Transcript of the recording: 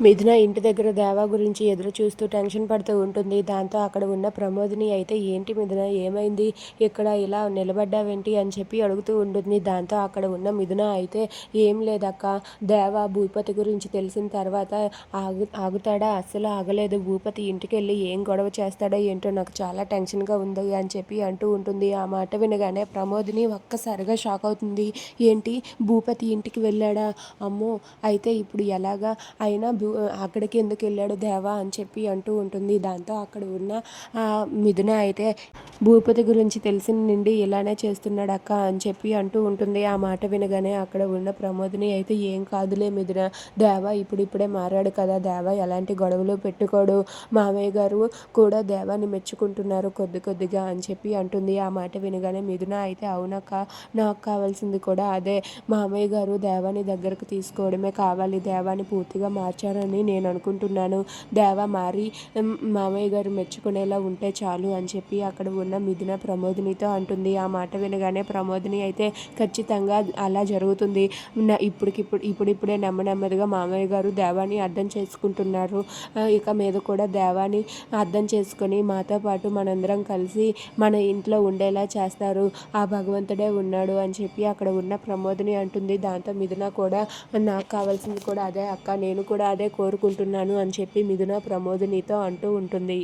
మిథున ఇంటి దగ్గర దేవా గురించి ఎదురు చూస్తూ టెన్షన్ పడుతూ ఉంటుంది. దాంతో అక్కడ ఉన్న ప్రమోదిని అయితే ఏంటి మిథున ఏమైంది? ఇక్కడ ఇలా నిలబడ్డావేంటి? అని చెప్పి అడుగుతూ ఉంటుంది. దాంతో అక్కడ ఉన్న మిథున అయితే ఏం లేదక్క. దేవా భూపతి గురించి తెలిసిన తర్వాత ఆగు ఆగుతాడా? అస్సలు ఆగలేదు. భూపతి ఇంటికి వెళ్ళి ఏం గొడవ చేస్తాడో ఏంటో నాకు చాలా టెన్షన్గా ఉంది అని చెప్పి అంటూ ఉంటుంది. ఆ మాట వినగానే ప్రమోదిని ఒక్కసారిగా షాక్ అవుతుంది. ఏంటి? భూపతి ఇంటికి వెళ్ళాడా? అమ్మో! అయితే ఇప్పుడు ఎలాగా? అయినా భూ అక్కడికి ఎందుకు వెళ్ళాడు దేవా? అని చెప్పి అంటూ ఉంటుంది. దాంతో అక్కడ ఉన్న మిథున అయితే భూపతి గురించి తెలిసిన నుండి ఇలానే చేస్తున్నాడు అక్క అని చెప్పి అంటూ ఉంటుంది. ఆ మాట వినగానే అక్కడ ఉన్న ప్రమోదిని అయితే ఏం కాదులే మిథున దేవా ఇప్పుడిప్పుడే మారాడు కదా దేవా ఎలాంటి గొడవలు పెట్టుకోడు మామయ్య గారు కూడా దేవాన్ని మెచ్చుకుంటున్నారు కొద్ది కొద్దిగా అని చెప్పి అంటుంది. ఆ మాట వినగానే మిథున అయితే అవునక్క నాకు కావాల్సింది కూడా అదే మామయ్య గారు దేవాని దగ్గరకు తీసుకోవడమే కావాలి దేవాన్ని పూర్తిగా మార్చారు చేస్తారని నేను అనుకుంటున్నాను. దేవ మారి మామయ్య గారు మెచ్చుకునేలా ఉంటే చాలు అని చెప్పి అక్కడ ఉన్న మిథున ప్రమోదినితో అంటుంది. ఆ మాట వినగానే ప్రమోదిని అయితే ఖచ్చితంగా అలా జరుగుతుంది. ఇప్పటికిప్పుడు ఇప్పుడిప్పుడే నెమ్మ నెమ్మదిగా మామయ్య గారు దేవాన్ని అర్థం చేసుకుంటున్నారు. ఇక మీద కూడా దేవాన్ని అర్థం చేసుకొని మాతో పాటు మనందరం కలిసి మన ఇంట్లో ఉండేలా చేస్తారు. ఆ భగవంతుడే ఉన్నాడు అని చెప్పి అక్కడ ఉన్న ప్రమోదిని అంటుంది. దాంతో మిథున కూడా నాకు కావాల్సింది కూడా అదే అక్క నేను కూడా అదే కోరుకుంటున్నాను అని చెప్పి మిథున ప్రమోదినితో అంటూ ఉంటుంది.